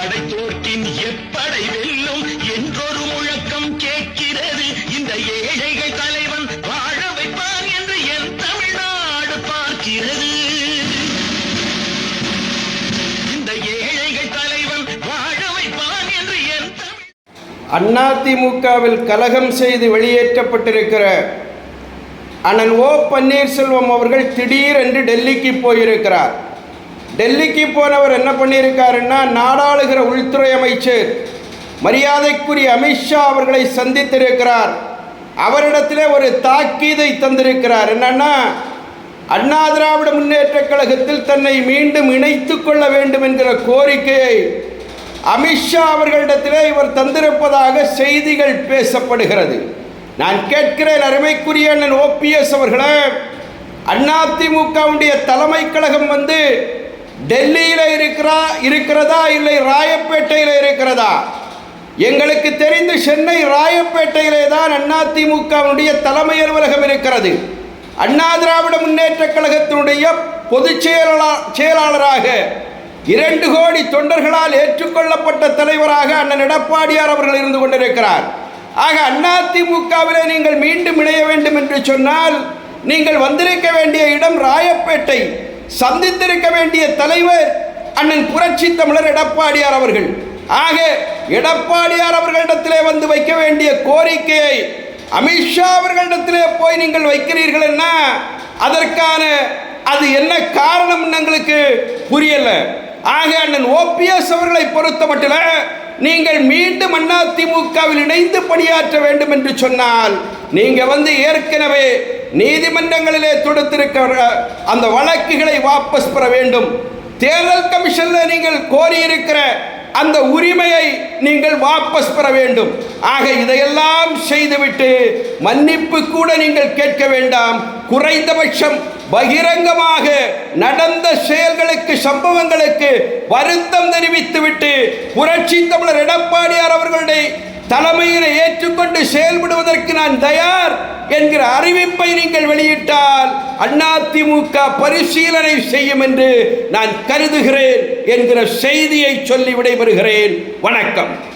படைத்தோர்க்கின் எப்படை வெல்லும் என்றொரு முழக்கம் கேட்கிறது. இந்த ஏழைகள் தலைவன் வாழ வைப்பான் என்று என் தமிழ்நாடு பார்க்கிறது. இந்த ஏழைகள் தலைவன் வாழ வைப்பான் என்று என் அதிமுகவில் கலகம் செய்து வெளியேற்றப்பட்டிருக்கிற அண்ணன் ஓ பன்னீர்செல்வம் அவர்கள் திடீரென்று டெல்லிக்கு போயிருக்கிறார். டெல்லிக்கு போனவர் என்ன பண்ணியிருக்காருன்னா நாடாளுகிற உள்துறை அமைச்சர். மரியாதைக்குரிய அமித்ஷா அவர்களை சந்தித்திருக்கிறார். அவரிடத்திலே ஒரு தாக்கீதை தந்திருக்கிறார். என்னன்னா அண்ணா திராவிட முன்னேற்றக் கழகத்தில் தன்னை மீண்டும் இணைத்து கொள்ள வேண்டும் என்கிற கோரிக்கையை அமித்ஷா அவர்களிடத்திலே இவர் தந்திருப்பதாக செய்திகள் பேசப்படுகிறது. நான் கேட்கிறேன் அருமைக்குரிய அண்ணன் ஓபிஎஸ் அவர்களே அதிமுகவுடைய தலைமை கழகம் வந்து டெல்லியில் இருக்கிறா இருக்கிறதா இல்லை ராயப்பேட்டையில் இருக்கிறதா? எங்களுக்கு தெரிந்து சென்னை ராயப்பேட்டையிலே தான் அதிமுகவுடைய தலைமை அலுவலகம் இருக்கிறது. அண்ணா திராவிட முன்னேற்ற கழகத்தினுடைய பொதுச் செயலாளர் செயலாளராக இரண்டு கோடி தொண்டர்களால் ஏற்றுக்கொள்ளப்பட்ட தலைவராக அண்ணன் எடப்பாடியார் அவர்கள் இருந்து கொண்டிருக்கிறார். ஆக அதிமுகவிலே நீங்கள் மீண்டும் இணைய வேண்டும் என்று சொன்னால் நீங்கள் வந்திருக்க வேண்டிய இடம் ராயப்பேட்டை. சந்தித்திருக்க வேண்டிய தலைவர் அண்ணன் புரட்சி தமிழர் எடப்பாடியார் அவர்கள். ஆக எடப்பாடியார் அவர்களிடத்திலே வந்து வைக்க வேண்டிய கோரிக்கையை அமித்ஷா அவர்களிடத்திலே போய் நீங்கள் வைக்கிறீர்கள் என்ன? அதற்கான அது என்ன காரணம் எங்களுக்கு புரியல. ஆக அண்ணன் ஓபிஎஸ் அவர்களை பொறுத்த மட்டும் நீங்கள் மீண்டும் அதிமுகவில் இணைந்து பணியாற்ற வேண்டும் என்று சொன்னால் நீங்க வந்து ஏற்கனவே நீதிமன்றங்களிலே தொடுத்திருக்கிற அந்த வழக்குகளை வாபஸ் பெற வேண்டும். தேர்தல் கமிஷன்ல நீங்கள் கோரியிருக்கிற அந்த உரிமையை நீங்கள் வாபஸ் பெற வேண்டும். ஆக இதையெல்லாம் செய்துவிட்டு மன்னிப்பு கூட நீங்கள் கேட்க வேண்டாம். குறைந்தபட்சம் பகிரங்கமாக நடந்த செயல்களுக்கு சம்பவங்களுக்கு வருத்தம் தெரிவித்துவிட்டு புரட்சி தமிழர் எடப்பாடியார் அவர்களுடைய தலைமையினை ஏற்றுக்கொண்டு செயல்படுவதற்கு நான் தயார் என்கிற அறிவிப்பை நீங்கள் வெளியிட்டால் அதிமுக பரிசீலனை செய்யும் என்று நான் கருதுகிறேன் என்கிற செய்தியை சொல்லி விடைபெறுகிறேன். வணக்கம்.